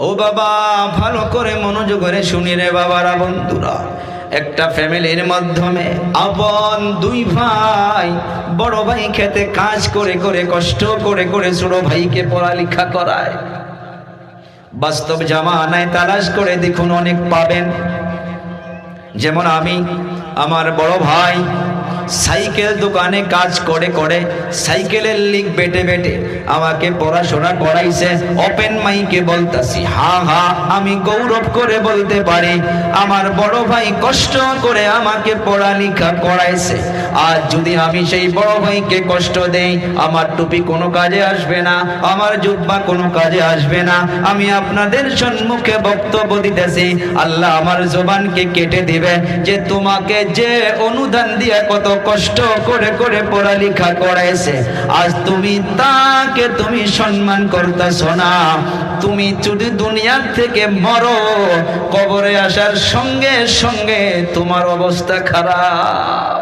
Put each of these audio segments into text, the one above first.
ও বাবা, ভালো করে মনোযোগ করে শুনি রে বাবারা বন্ধুরা। একটা ফ্যামিলির মাধ্যমে আপন দুই ভাই, বড় ভাই খেতে কাজ করে করে, কষ্ট করে করে ছোট ভাইকে পড়ালেখা করায়। বাস্তব জামানায় তালাশ করে দেখুন অনেক পাবেন। যেমন আমি, আমার বড় ভাই সাইকেল দোকানে কাজ করে করে, সাইকেলের লিক বেটে বেটে আমাকে পড়াশোনা করাইছে। ওপেন মাইকে বলতাছি, হা হা, আমি গৌরব করে বলতে পারি, আমার বড় ভাই কষ্ট করে আমাকে পড়ালেখা করাইছে। আর যদি আমি সেই বড় ভাইকে কষ্ট দেই, আমার টুপি কোনো কাজে আসবে না, আমার জুব্বা কোনো কাজে আসবে না। আমি আপনাদের সম্মুখে বক্তব্য দিতেছি, আল্লাহ আমার জবানকে কেটে দিবে যে তোমাকে যে অনুদান দিয়ে কত কষ্ট করে করে পড়ালেখা করাইছে। আজ তুমি তাকে তুমি সম্মান করতেছ না। তুমি যদি দুনিয়ার থেকে মরো, কবরে আসার সঙ্গে সঙ্গে তোমার অবস্থা খারাপ।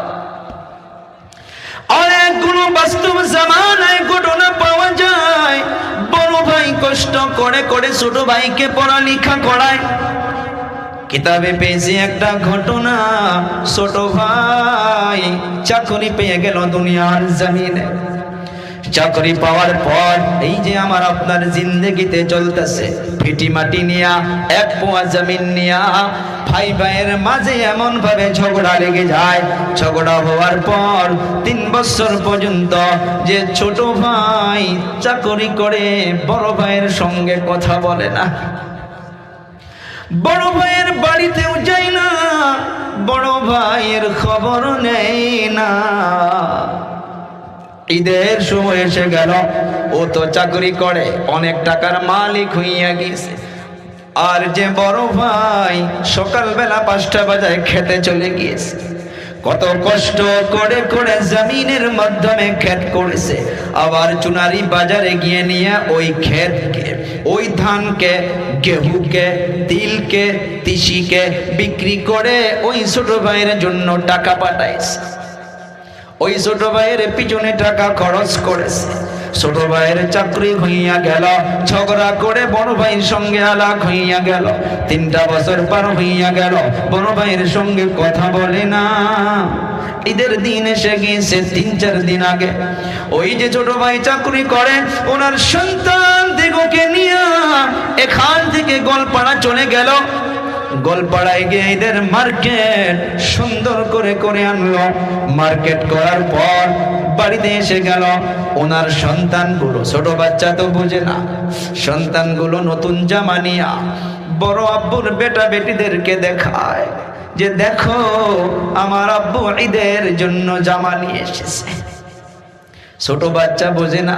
অনেকগুলো বাস্তব জামানায় ঘটনা পাওয়া যায়। বড় ভাই কষ্ট করে করে ছোট ভাইকে পড়ালেখা করায়। কিতাবে পেয়েছি একটা ঘটনা। ছোট ভাই চাকরি পেয়ে গেল দুনিয়ার জমিনে। চাকরি পাওয়ার পর এই যে আমার আপনার জিন্দগিতে চলতেছে ফিটি মাটি নিয়া, এক পোয়া জমিন নিয়া ভাই ভাইয়ের মাঝে এমন ভাবে ঝগড়া লেগে যায়। ঝগড়া হওয়ার পর তিন বছর পর্যন্ত যে ছোট ভাই চাকরি করে বড় ভাইয়ের সঙ্গে কথা বলে না। বড় ভাইয়ের বাড়িতেও যাই না, বড় ভাইয়ের খবর নেই না। ঈদের সময় এসে গেল, ও তো চাকরি করে, অনেক টাকার মালিক হইয়া গেছে আর যে বড় ভাই সকালবেলা পাঁচটা বাজায় খেতে চলে গিয়েছে। কত কষ্ট করে করে জমিনের মাধ্যমে ক্ষেত করেছে। আবার চুনারি বাজারে গিয়ে নিয়ে ওই ক্ষেতকে ওই ধানকে, গেহুকে, তিলকে, তিসিকে বিক্রি করে ওই ছোট ভাইয়ের জন্য টাকা পাঠাইছে। ওই ছোট ভাইয়ের পিছনে টাকা খরচ করেছে। ছোট ভাইয়ের চাকরি হইয়া গেল, ঝগড়া করে বড় ভাইয়ের সঙ্গে আলাপ হইয়া গেল। তিনটা বছর পার হইয়া গেল, বড় ভাইয়ের সঙ্গে কথা বলে না। ঈদের দিন এসে গিয়েছে তিন চার দিন আগে। ওই যে ছোট ভাই চাকরি করে, ওনার সন্তান দিগকে নিয়ে এখান থেকে গোলপাড়া চলে গেল। গোলপাড়ায় গিয়ে এদের মার্কেট সুন্দর করে করে আনলো। মার্কেট করার পর বাড়িতে এসে গেল। ওনার সন্তানগুলো, ছোট বাচ্চা তো বোঝে না, সন্তানগুলো নতুন জামা নিয়া বড় আব্বুর বেটা বেটিদেরকে দেখায় যে দেখো, আমার আব্বু ঈদের জন্য জামা নিয়ে এসেছে। ছোট বাচ্চা বোঝে না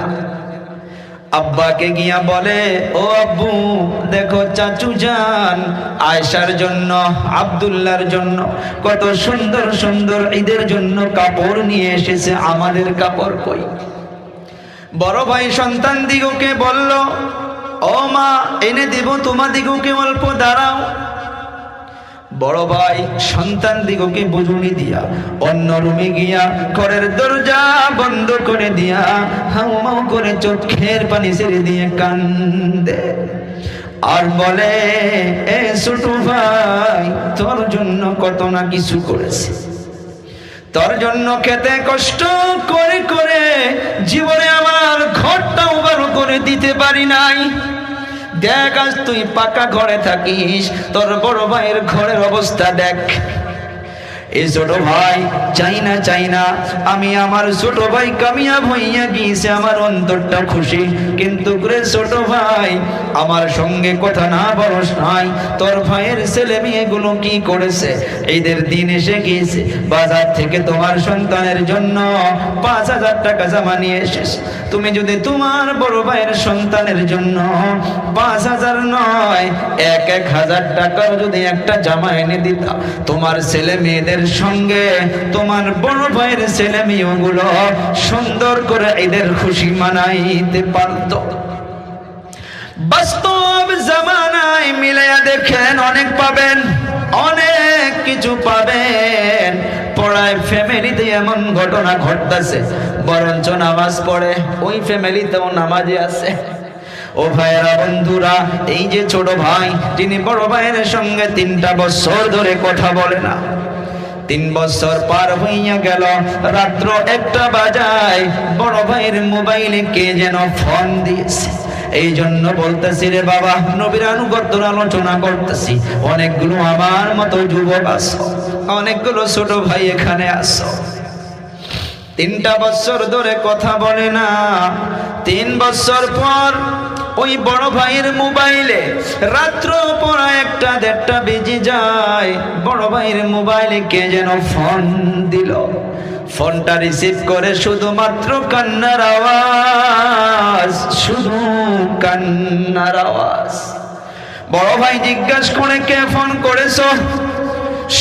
আব্বাকে গিয়া বলে, ও আব্বু, দেখো চাচু যান আয়সার জন্য আবদুল্লার জন্য, কত সুন্দর সুন্দর ঈদের জন্য কাপড় নিয়ে এসেছে, আমাদের কাপড় কই? বড় ভাই সন্তান দিগকে বলল, ও মা, এনে দেব তোমাদিগকে অল্প দাঁড়াও। বড় ভাই, সন্তান দিগকে বুঝুনি দিয়া। অন্য রুমে গিয়া ঘরের দরজা বন্ধ করে দিয়া হাউ মাউ করে চোখের পানি ছেড়ে দিয়ে কান্দে। আর বলে, এ ছোট ভাই, তোর জন্য কত না কিছু করেছে। তোর জন্য খেতে কষ্ট করে করে জীবনে আমার ঘরটাও ভালো করে দিতে পারি নাই। দেখ আজ তুই পাকা ঘরে থাকিস তোর বড় ভাইয়ের ঘরের অবস্থা দেখ। এই ছোট ভাই, চাই না চাই না। আমি আমার ছোট ভাই কামিয়াব হইয়া গিয়েছে, আমার অন্তরটা খুশি। কিন্তু রে ছোট ভাই, আমার সঙ্গে কথা না বলস নাই তোর ভাইয়ের ছেলে মেয়েগুলো কি করেছে? এদের দিন এসে গিয়েছে, বাজার থেকে তোমার সন্তানের জন্য পাঁচ হাজার টাকা জমা নিয়ে এসেছে। তুমি যদি তোমার বড় ভাইয়ের সন্তানের জন্য পাঁচ হাজার নয়, এক এক হাজার টাকাও যদি একটা জামা এনে দিতা, তোমার ছেলে মেয়েদের সঙ্গে তোমার বড় ভাইয়ের ছেলে মেয়েগুলো সুন্দর করে এদের খুশি মানাইতে পারত। বাস্তব জামানায় মিলাইয়া দেখেন, অনেক পাবেন, অনেক কিছু পাবেন। পড়ায় ফ্যামিলিতে এমন ঘটনা ঘটতেছে, বরঞ্চ নামাজ পড়ে, ওই ফ্যামিলিতেও নামাজে আছে। ও ভাইয়েরা বন্ধুরা, এই যে ছোট ভাই, তিনি বড় ভাইয়ের সঙ্গে তিনটা বছর ধরে কথা বলে না। তিন বছর পার হইয়া গেল, রাত্র একটা বাজায়। বড় ভাইয়ের মোবাইলে কে যেন ফোন দিয়েছে। এই জন্য বলতেছি রে বাবা, নবীর আনুগত্যর আলোচনা করতেছি। অনেকগুলো আমার মতো যুবক আসো অনেকগুলো ছোট ভাই এখানে আসো তিনটা বছর ধরে কথা বলে না, তিন বছর পর ওই বড় ভাইয়ের মোবাইলে রাত্র পড়া একটা দেড়টা বেজে যায়। বড় ভাইয়ের মোবাইলে কে যেন ফোন দিল। ফোনটা রিসিভ করে শুধুমাত্র কান্নার আওয়াজ, শুধু কান্নার আওয়াজ। বড় ভাই জিজ্ঞাসা করে, কে ফোন করেছ?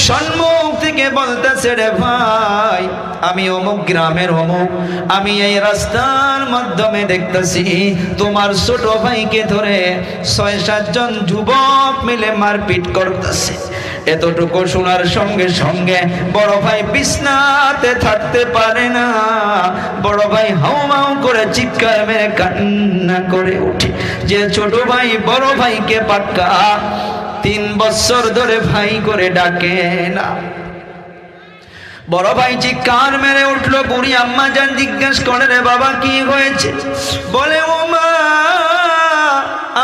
সম্মুখ থেকে বলতেছে রে ভাই, আমি অমুক গ্রামের অমুক, আমি এই রাস্তার মাধ্যমে দেখতেছি তোমার ছোট ভাইকে ধরে ছয় সাতজন যুবক মিলে মারপিট করতেছে। এতটুকু শোনার সঙ্গে সঙ্গে বড় ভাই বিছনাতে থাকতে পারে না। বড় ভাই হাউমাউ করে চিৎকার মেরে কান্না করে ওঠে। যে ছোট ভাই বড় ভাইকে পাক্কা তিন বছর ধরে ভাই করে ডাকে না। বড় ভাই চিৎকার মেরে উঠল, বুড়ি আম্মা যান জিজ্ঞেস করে, রে বাবা, কি হয়েছে? বলে, ও মা,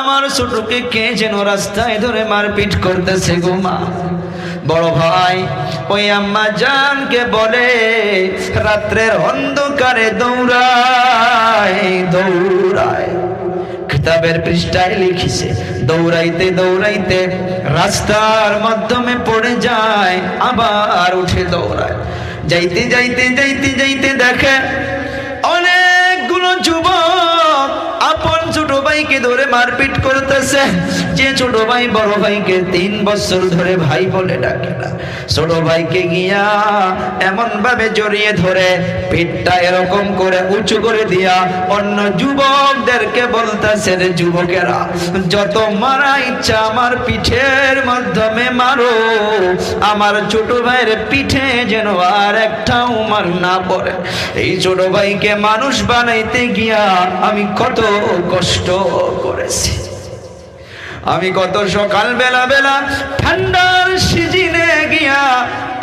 আমার ছোটকে কে যেন রাস্তায় ধরে মারপিট করতেছে গো মা? বড় ভাই ওই আম্মা জানকে বলে, রাত্রের অন্ধকারে দৌড়ায় দৌড়ায়। কিতাবের পৃষ্ঠায় লিখিছে, দৌড়াইতে দৌড়াইতে রাস্তার মাধ্যমে পড়ে যায়, আবার উঠে দৌড়ায়। যাইতে যাইতে যাইতে যাইতে দেখে ভাইকে ধরে মারপিট করতেছে। যে ছোট ভাই, বড় ভাইকে তিন বছর ধরে ভাই বলে ডাকে না। ছোট ভাইকে গিয়া এমন ভাবে জড়িয়ে ধরে, পিঠটা এরকম করে উঁচু করে দিয়া অন্য যুবকদেরকে বলতেছে, রে যুবকেরা, যত মারা ইচ্ছা আমার পিঠের মাধ্যমে মারো। আমার ছোট ভাইয়ের পিঠে যেন আর একটাও মার না পড়ে। এই ছোট ভাইকে মানুষ বানাইতে গিয়া আমি কত কষ্ট করেছি। আমি কত সকাল বেলা বেলা ঠান্ডার সিজিনে গিয়া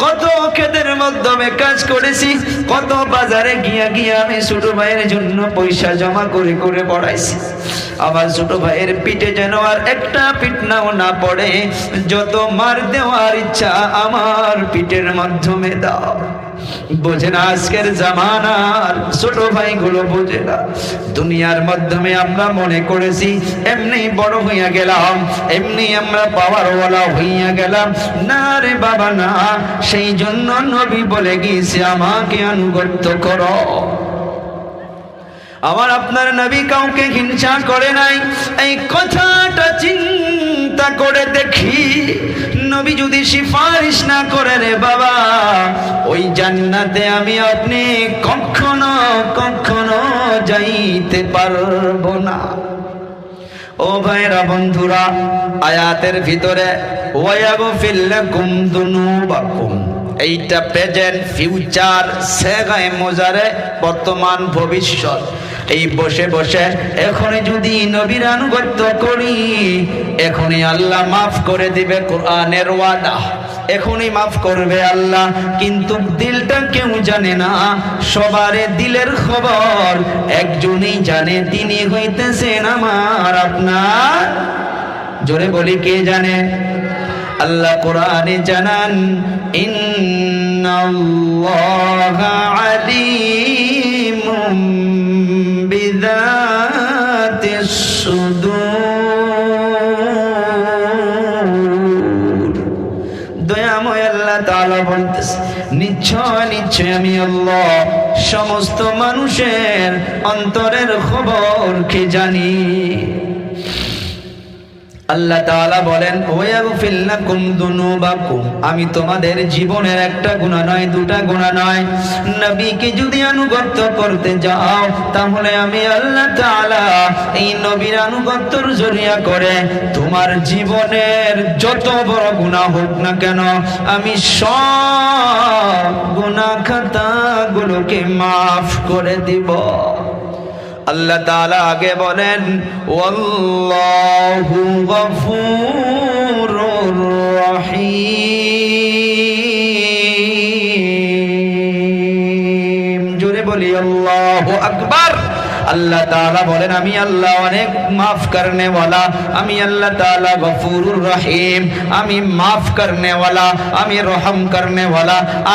কত ক্ষেতের মাধ্যমে কাজ করেছি, কত বাজারে গিয়া গিয়া আমি ছোট ভাইয়ের জন্য পয়সা জমা করে করে পড়াইছি। আমার ছোট ভাইয়ের পিঠে যেন আর একটা পিঠ নাও না পড়ে। যত মার দেওয়ার ইচ্ছা আমার পিঠের মাধ্যমে দাও। বোঝে না আজকের জামানার ছোট ভাইগুলো বোঝে না। দুনিয়ার মাধ্যমে আমরা মনে করেছি, এমনি বড় হইয়া গেলাম, এমনি আমরা পাওয়ারওয়ালা হইয়া গেলাম। না রে বাবা, না সেই জন্য নবী বলে গিয়েছে, আমাকে আনুগত্য করো। আমার আপনার নবী কাউকে হিংসা করে নাই। এই কথাটা চিন্তা করে দেখি, নবী যদি সিফারিশ না করে রে বাবা, ওই জান্নাতে আমি আপনি কখনো কখনো যাইতে পারব না। ও ভাইরা বন্ধুরা, আয়াতের ভিতরে এইটা প্রেজেন্ট ফিউচার সেগায় মোজারে বর্তমান ভবিষ্যৎ। এই বসে বসে এখনই যদি নবীর আনুগত্য করি, এখনই আল্লাহ মাফ করে দিবে কোরআনের ওয়াদা। এখনই মাফ করবে আল্লাহ, কিন্তু দিলটা কেউ জানে না। সবারে দিলের খবর, একজনই জানে, তিনি হইতেছেন আমার আপনার। জোরে বলি কে জানে? আল্লাহ কোরআনে জানান, ইন্নাল্লাহা আলিমুম বিযাতিস সুদূর। দয়াময় আল্লাহ তাআলা বলতেছে, নিশ্চয় নিশ্চয় আমি আল্লাহ সমস্ত মানুষের অন্তরের খবর কে জানি। আল্লাহ তাআলা বলেন আমি তোমাদের জীবনের একটা গুনাহ নয়, দুটা গুনাহ নয়। নবীকে যদি আনুগত্য করতে যাও, তাহলে আমি আল্লাহ এই নবীর আনুগত্যর জরিয়া করে তোমার জীবনের যত বড় গুনাহ হোক না কেন, আমি সব গুনাহ খাতাগুলোকে মাফ করে দিব। আল্লাহ তাআলা আগে বলেন ওয়াল্লাহু গফুরুর রহিম। জোরে বলি আল্লাহু আকবার। আল্লাহ তাআলা বলেন, আমি আল্লাহ অনেক মাফ করনে আমি আল্লাহ তাআলা গফুরুর রহিম। আমি মাফ করনে আমি রহম করনে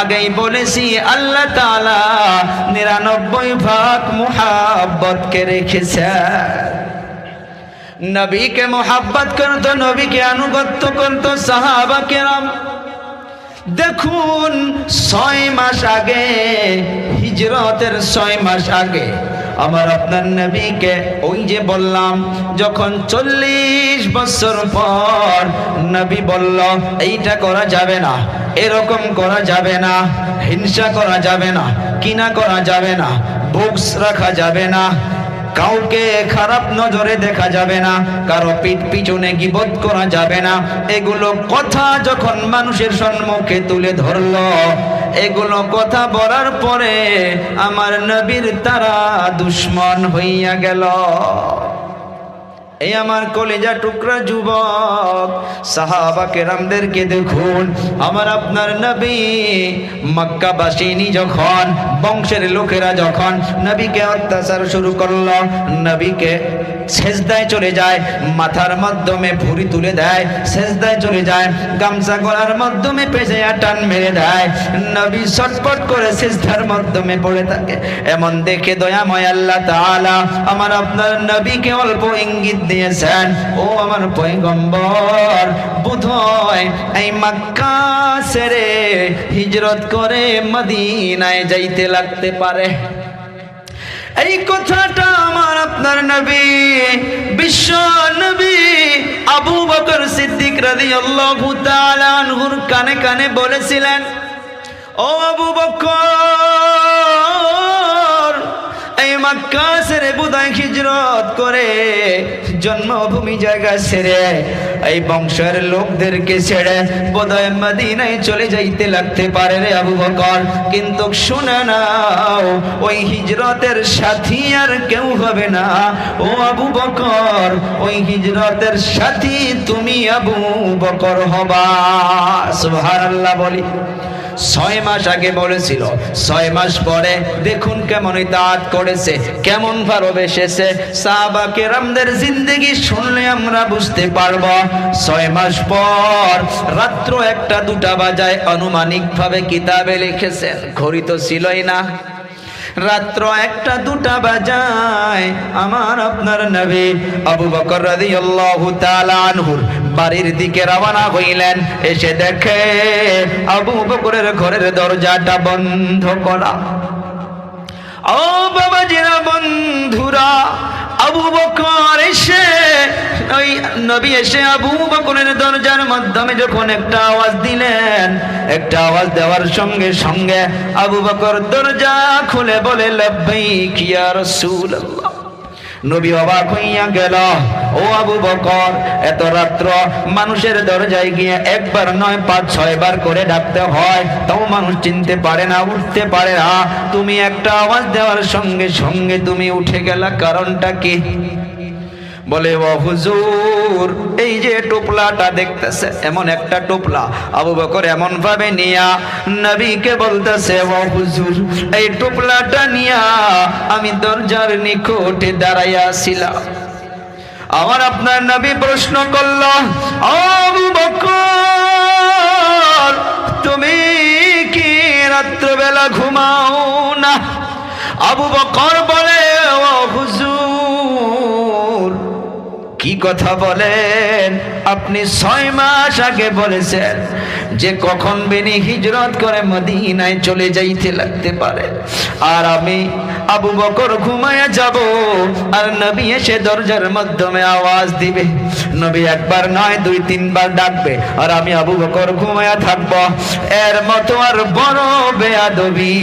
আগেই বলেছি, আল্লাহ তাআলা নিরানব্বই ভাগ কে রেখেছে নবীকে মোহাব্বত করত, নবীকে আনুগত্য করত সাহাবা কেরাম। দেখুন, ছয় মাস আগে, হিজরতের ছয় মাস আগে আমার আপনার নবীকে ওই যে বললাম, যখন চল্লিশ বছর পর নবী বলল, এইটা করা যাবে না, এরকম করা যাবে না, হিংসা করা যাবে না, কিনা করা যাবে না, বুকস রাখা যাবে না, কাউকে খারাপ নজরে দেখা যাবে না, কারও পিঠ পিছনে গিবত করা যাবে না। এগুলো কথা যখন মানুষের সম্মুখে তুলে ধরলো এগুলো কথা বলার পরে আমার নবীর তারা দুশ্মন হইয়া গেল। এই আমার কলেজা টুকরা যুবক, সাহাবা কেরামদেরকে দেখুন। আমার আপনার নবী মক্কা মক্কাবাসিনী যখন, বংশের লোকেরা যখন নবীকে অত্যাচার শুরু করল, নবীকে সেজদায় চলে যায়, মাথার মাধ্যমে ভুড়ি তুলে দেয়, সেজদায় চলে যায়, গামছা গলার মাধ্যমে পেঁচাইয়া টান মেরে দেয়। নবী ছটপট করে সেজদার মাধ্যমে পড়ে থাকে। এমন দেখে দয়াময় আল্লাহ তাআলা আমার আপনার নবীকে অল্প ইঙ্গিত দিয়েছেন। ও আমার পয়গম্বর বোধহয় এই মক্কা ছেড়ে হিজরত করে মদিনায় যাইতে লাগতে পারে। এই কথাটা আমার আপনার নবী, বিশ্ব নবী আবু বকর সিদ্দিক রাদিয়াল্লাহু তাআলা আনহুর কানে কানে বলেছিলেন, ও আবু বকর এই মক্কা ছেড়ে বুদায় হিজরত করে, জন্মভূমি জায়গা ছেড়ে, এই বংশের লোকদেরকে ছেড়ে বোধহয় মদিনায় চলে যাইতে লাগতে পারে রে আবু বকর। কিন্তু শুনে নাও, ওই হিজরতের সাথী আর কেউ হবে না। ও আবু বকর, ওই হিজরতের সাথী তুমি আবু বকর হবা। সুবহানাল্লাহ বলি। ছয় মাস আগে বলেছিল। ছয় মাস পরে দেখুন কেমন ইতাত করেছে, কেমন ভালোবেসেছে। সাহাবা কেরামদের জিন্দেগি শুনলে আমরা বুঝতে পারব, ছয় মাস পর রাত্র একটা দুটা বাজায় আনুমানিকভাবে কিতাবে লিখেছেন, ঘড়ি তো ছিলই না। রাত্র একটা, দুটা বাজায়। আমার আপনার নবী আবু বকর রাদিয়াল্লাহু তাআলা আনহুর বাড়ির দিকে রওনা হইলেন। এসে দেখে আবু বকরের ঘরের দরজাটা বন্ধ করা। ও বাবাজিরা, বন্ধুরা, আবু বকর নবী এসে আবু বকরের দরজার মাধ্যমে যখন একটা আওয়াজ দিলেন, একটা আওয়াজ দেওয়ার সঙ্গে সঙ্গে আবু বকর দরজা খুলে বলে ইয়া রাসূলুল্লাহ। নবী অবাক হইয়া গেল, ও আবু বকর, এত রাত্র মানুষের দরজায় গিয়ে একবার নয়, পাঁচ, ছয় বার করে ডাকতে হয়। তাও মানুষ চিনতে পারে না, উঠতে পারে না। তুমি একটা আওয়াজ দেওয়ার সঙ্গে সঙ্গে তুমি উঠে গেলা, কারণটা কি? বলে, ও হুজুর, এই যে টোপলাটা দেখতেছে, এমন একটা টোপলা আবু বকর এমন ভাবে নিয়া নবীকে বলতেছে, ও হুজুর, এই টোপলাটা নিয়া আমি দরজার নিকটে দাঁড়াইয়া ছিলাম। আমার আপনার নবী প্রশ্ন করল আবু বকর, তুমি কি রাত্রবেলা ঘুমাও না? আবু বকর বলে, ও হুজুর কি কথা বলেন? আপনি ছয় মাস আগে বলেছেন যে কখন বেনি হিজরত করে মদিনায় চলে যাইতে লাগতে পারে। আর আমি আবু বকর ঘুমায়া যাব আর নবী এসে দরজার মাধ্যমে আওয়াজ দিবে। নবী একবার নয়, দুই, তিনবার ডাকবে আর আমি আবু বকর ঘুমায়া থাকব। এর মতো আর বড় বেয়াদবি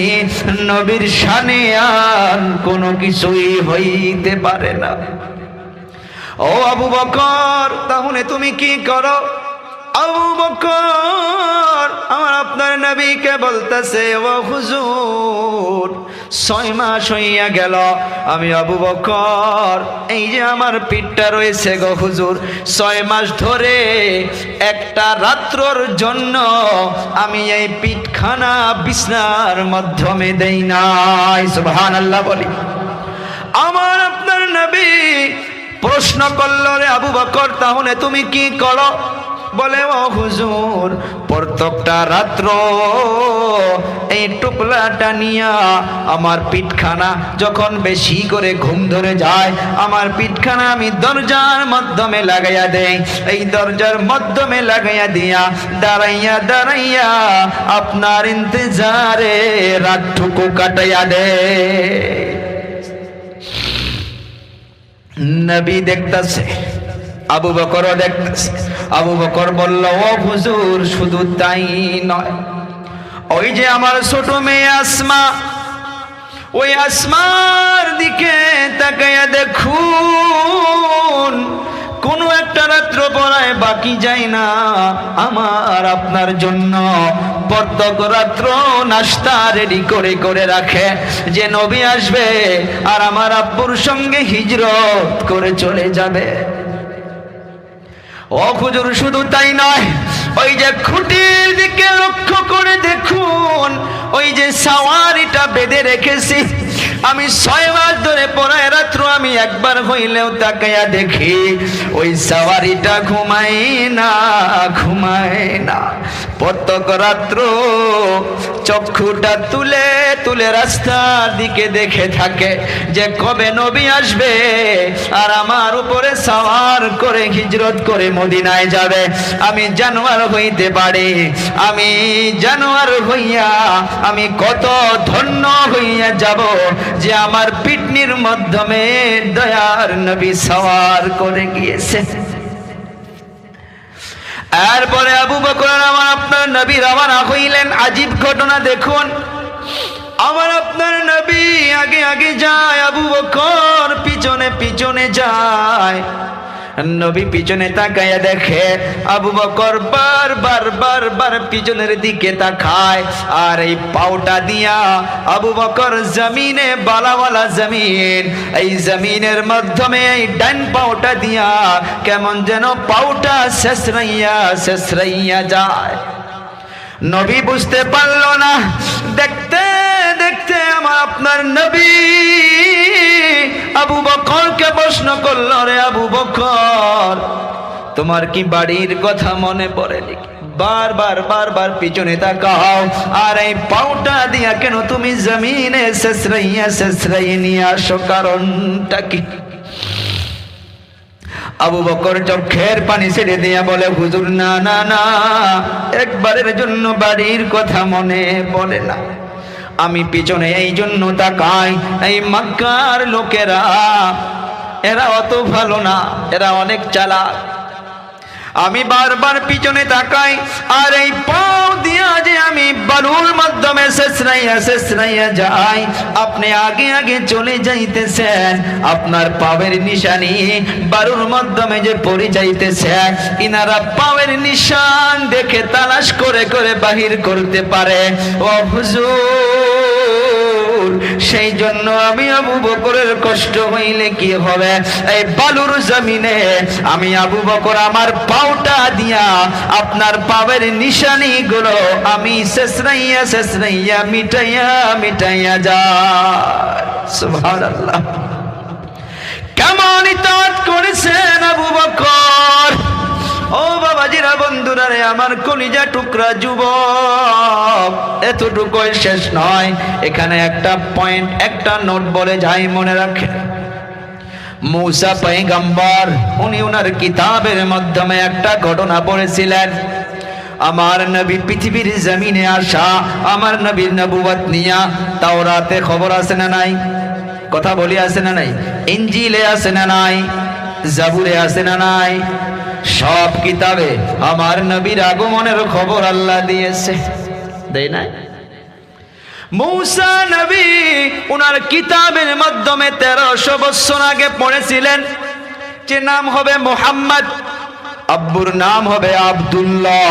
নবীর শানে আর কোনো কিছুই হইতে পারে না। ও আবু বকর, তাহলে তুমি কি করো? আবু বকর, আমার আপনার নবীকে বলতেছে, ও হুজুর, ছয় মাস হইয়া গেল, আমি আবু বকর, এই যে আমার পিঠটা রয়েছে গো হুজুর, ছয় মাস ধরে একটা রাত্রর জন্য আমি এই পিঠখানা বিছনার মাধ্যমে দেই নাই। সুবহান আল্লাহ বলি। আমার আপনার নবী প্রশ্ন করল রে আবু বকর, তাহলে তুমি কি করো? বলে, ও হুজুর, প্রত্যেকটা রাত্র এই টুকলাটা নিয়া আমার পিঠখানা যখন বেশি করে ঘুম ধরে যায়, আমার পিঠখানা আমি দরজার মাধ্যমে লাগাইয়া দেই। এই দরজার মাধ্যমে লাগাইয়া দিয়া, দাঁড়াইয়া দাঁড়াইয়া আপনার ইন্তজারে রাতটুকু কাটাইয়া দেয় নবী দেখতেছে, আবু বকরও দেখতেছে। আবু বকর বলল, ও হুজুর, শুধু তাই নয়। ওই যে আমার ছোট মেয়ে আসমা, ওই আসমার দিকে তাকাইয়া দেখুন। কোনো একটা রাত্র পড়ায় বাকি যায় না। আমার আপনার জন্য প্রত্যেক রাত্র নাস্তা রেডি করে করে রাখে। যে নবী আসবে আর আমার আব্বুর সঙ্গে হিজরত করে চলে যাবে। ও খুজুর শুধু তাই নয়, ওই যে খুঁটির দিকে লক্ষ্য করে দেখুন, ওই যে সাওয়ারিটা বেঁধে রেখেছি আমি ছয় মাস ধরে পড়ায় রাত্র আমি একবার হইলেও তাকাইয়া দেখি, ওই সাওয়ারিটা ঘুমায় না ঘুমায় না। প্রত্যেক রাত্র চক্ষুটা তুলে তুলে রাস্তার দিকে দেখে থাকে যে কবে নবী আসবে আর আমার উপরে সাওয়ার করে হিজরত করে মদিনায় যাবে। আমি জানোয়ার হইতে পারি, আমি জানোয়ার হইয়া, আমি কত ধন্য হইয়া যাব যে আমার পিটনির মাধ্যমে দয়ার নবী সওয়ার করে গিয়েছে এরপরে আবু বকর আমার আপনার নবী রওনা হইলেন। আজীব ঘটনা দেখুন। আমার আপনার নবী আগে আগে যায় আবু বকর, পিছনে পিছনে যায়। নবী পিছনে তাকাইয়া দেখে আবু বকর বার বার বার বার পিছনের দিকে তাকায়। আর এই পাউটা দিয়া আবু বকর জমিনে বালাওয়ালা জমিন, এই জমিনের মাধ্যমে এই ডান পাউটা দিয়া কেমন যেন পাউটা শেষরাইয়া শেষরাইয়া যায়। নবী বুঝতে পারল না দেখতে দেখতে আমার আপনার নবী আবু বকরকে প্রশ্ন করল, রে আবু বকর, তোমার কি বাড়ির কথা মনে পড়ে নাকি? বারবার বারবার পিছনে তাকাও, আর এই পাউটা দিয়া কেন তুমি জমিনে শেষরাইয়া শেষরাইয়া নিয়ে আসো, কারণটা কি? আবু বকর চোখের পানি ছেড়ে দিয়া বলে, হুজুর, না না না, একবারের জন্য বাড়ির কথা মনে পড়ে না। আমি পিছনে এই জন্য তাকাই, এই মক্কার লোকেরা, এরা অত ভালো না, এরা অনেক চালাক। আমি বারবার পিছনে তাকাই, আর এই পাও দিয়া যে আমি বালুর মাধ্যমে শেষরাইয়া শেষরাইয়া যাই, আপনি আগে আগে চলে যাইতেছেন, আপনার পাবের নিশানি বালুর মাধ্যমে যে পড়ে যাইতেছেন, ইনারা পাওয়ের নিশান দেখে তালাশ করে করে বাহির করতে পারে। ও হুজুর সেই জন্য আমি আবু বকরের কষ্ট হইলে কি হবে? এই বালুর জমিনে আমি আবু বকর আমার পাউটা দিয়া আপনার পাবের নিশানি গুলো আমি শেষরাইয়া শেষরাইয়া, মিটাইয়া মিটাইয়া যা সুবহানাল্লাহ। কেমন ইতাত করেছেন আবু বকর? ও বাবাজিরা বন্ধুরা রে, আমার কলিজা টুকরা যুবক, এতটুকুই শেষ নয়। এখানে একটা পয়েন্ট একটা নোট বলে যাই মনে রাখে। মুসা পৈগম্বর উনি ওনার কিতাবের মাধ্যমে একটা ঘটনা পড়েছিলেন আমার নবী পৃথিবীর জমিনে আসা, আমার নবীর নবুবত নিয়া তাওরাতে খবর আছে না নাই? কথা বলি আছে না নাই? ইঞ্জিলে আছে না নাই? জাবুরে আছে না নাই? সব কিতাবে আমার নবীর আগমনের খবর আল্লাহ দিয়েছে। দেয় নাই? মৌসা নবী ওনার কিতাবের মাধ্যমে তেরোশো বৎসর আগে পড়েছিলেন। যে নাম হবে মোহাম্মদ, আব্বুর নাম হবে আব্দুল্লাহ,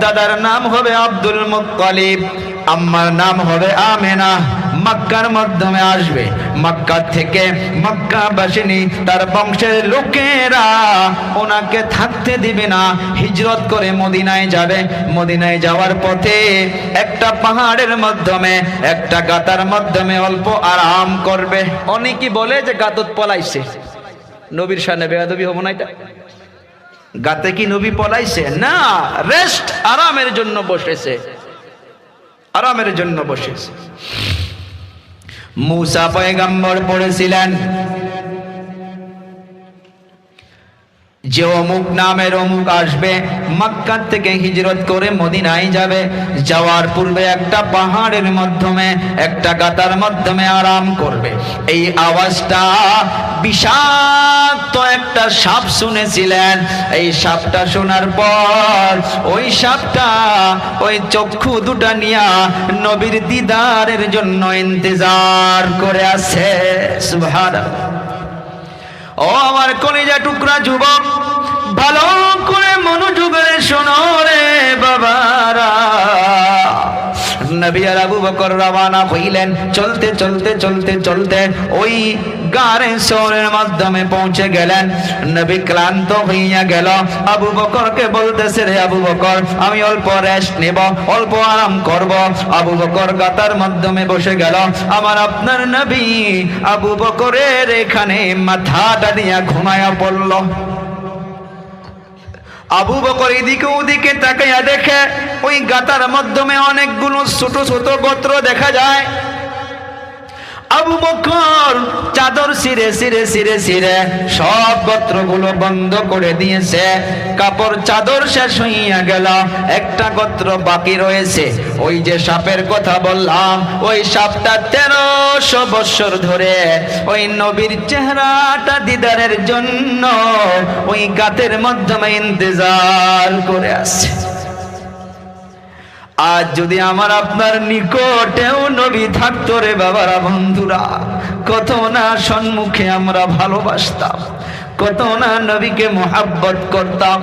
দাদার নাম হবে আব্দুল মুত্তালিব, আম্মার নাম হবে আমেনা। মক্কার মাধ্যমে আসবে। মক্কা থেকে মক্কা বাসিনী তার বংশের লোকেরা ওনাকে থাকতে দিবে না। হিজরত করে মদিনায় যাবে। মদিনায় যাওয়ার পথে একটা পাহাড়ের মাধ্যমে, একটা গাতার মাধ্যমে অল্প আরাম করবে। অনেকে বলে যে গাতত পলাইছে। নবীর সামনে বেয়াদবি হব না এটা। গাতে কি নবী পলাইছে? না রেস্ট আরামের জন্য বসেছে। আরামের জন্য বসেছে। মুসা পয়গাম্বর পড়েছিলেন। যে অমুক নামের অমুক আসবে, মক্কার থেকে হিজরত করে মদিনায় যাবে। যাওয়ার পূর্বে একটা পাহাড়ের মাধ্যমে, একটা গাতার মাধ্যমে আরাম করবে। এই আওয়াজটা বিষাক্ত একটা সাপ শুনেছিলেন। এই সাপটা শোনার পর ওই সাপটা ওই চক্ষু দুটা নিয়া নবীর দিদারের জন্য ইন্তজার করে আছে। সুবহানাল্লাহ। ও আমার কলিজা টুকরা যুবক ভালো করে মনোযোগের শোনো রে বাবারা। নবী আর আবু বকর রওয়ানা হইলেন। চলতে চলতে চলতে চলতে ওই গারে শহরের মাধ্যমে পৌঁছে গেলেন। নবী ক্লান্ত হইয়া গেল। আবু বকরকে বলতেছে, রে আবু বকর, আমি অল্প রেস্ট নেব, অল্প আরাম করব। আবু বকর গাতার মাধ্যমে বসে গেল। আমার আপনার নবী আবু বকরের এখানে মাথাটা দিয়া ঘুমায়া পড়ল। আবু বকর এদিকে ওদিকে তাকাইয়া দেখে, ওই গাতার মাধ্যমে অনেকগুলো ছোট ছোট গোত্র দেখা যায়। আবু বকর চাদর সিরে সিরে সিরে সিরে সব গোত্রগুলো বন্ধ করে দিয়েছে। কাপড় চাদর শেষ হইয়া গেল, একটা গোত্র বাকি রয়েছে। ওই যে সাপের কথা বললাম, ওই সাপটা তেরোশো বৎসর ধরে ওই নবীর চেহারাটা দিদারের জন্য ওই গাতের মাধ্যমে ইন্তজার করে আসছে আজ যদি আমার আপনার নিকটেও নবী থাকতো রে বাবারা বন্ধুরা কত না সম্মুখে আমরা ভালোবাসতাম কত না নবীকে মোহাব্বত করতাম।